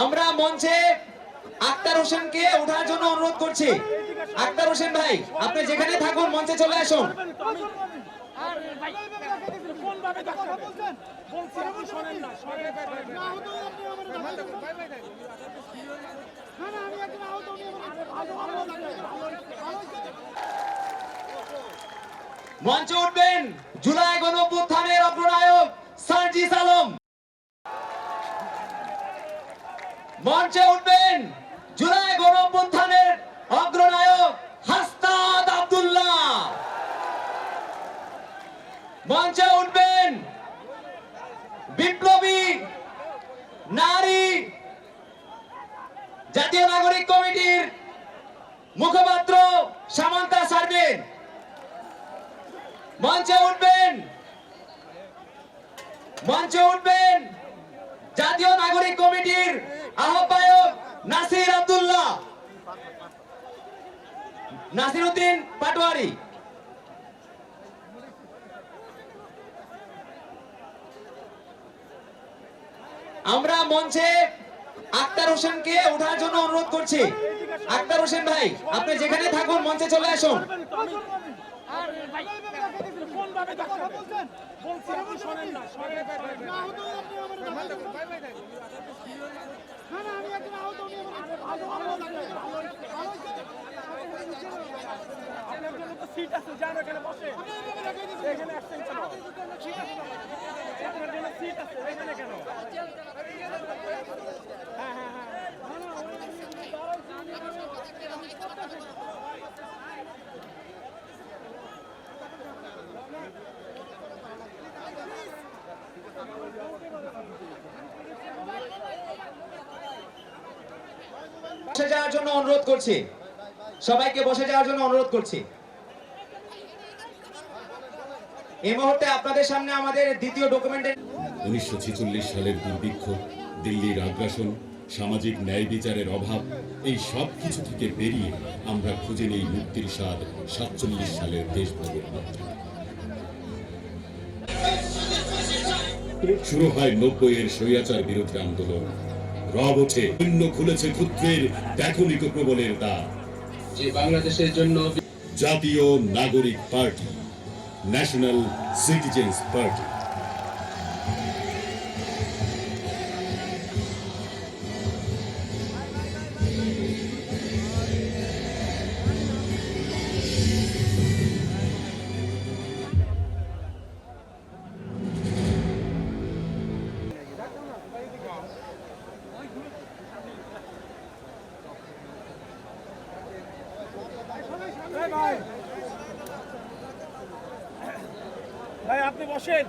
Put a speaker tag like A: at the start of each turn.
A: আমরা মঞ্চে আক্তার হোসেনকে ওঠার জন্য অনুরোধ করছি। আক্তার হোসেন ভাই, আপনি যেখানে থাকুন, মঞ্চে চলে আসুন। মঞ্চে উঠবেন জুলাই গণঅভ্যুত্থানের অগ্রনায়ক সার্জিস আলম। মঞ্চে উঠবেন জুলাই গণঅভ্যুত্থানের অগ্রনায়ক হাস্তাদ আব্দুল্লাহ। মঞ্চে উঠবেন বিপ্লবী নারী জাতীয় নাগরিক কমিটির মুখপাত্র সামান্তা সার্বিন। মঞ্চে উঠবেন মঞ্চে উঠবেন জাতীয় নাগরিক কমিটির আহ্বায়ক নাসির পাটোয়ারি। আমরা মঞ্চে আক্তার হোসেনকে ওঠার জন্য অনুরোধ করছি। আক্তার হোসেন ভাই, আপনি যেখানে থাকুন, মঞ্চে চলে আসুন।
B: সিট আছে যান এখানে বসে এখানে আসছেন কেন আপনার জন্য সিট আছে এখানে কেন হ্যাঁ হ্যাঁ হ্যাঁ না, না, ওই আমি দাঁড়াইছি,
A: বসে যাওয়ার জন্য অনুরোধ করছি। সবাইকে বসে যাওয়ার জন্য অনুরোধ করছি। এই মুহূর্তে আপনাদের সামনে আমাদের দ্বিতীয় ডকুমেন্টের
C: উনিশশো সালের দুর্ভিক্ষ, দিল্লির আগ্রাসন, সামাজিক ন্যায় বিচারের অভাব, এই সব কিছু থেকে বেরিয়ে আমরা খুঁজে নেই মুক্তির স্বাদ সাতচল্লিশ সালের দেশভাগের শুরু হয় নব্বই এর স্বৈরাচার বিরোধী আন্দোলন। রব ওঠে। শূন্য খুলেছে ক্ষুদ্রের দেখনিক প্রবলের দ্বার।
D: যে বাংলাদেশের জন্য
C: জাতীয় নাগরিক পার্টি ন্যাশনাল সিটিজেন্স পার্টি
B: ভাই। আপনি বসেন।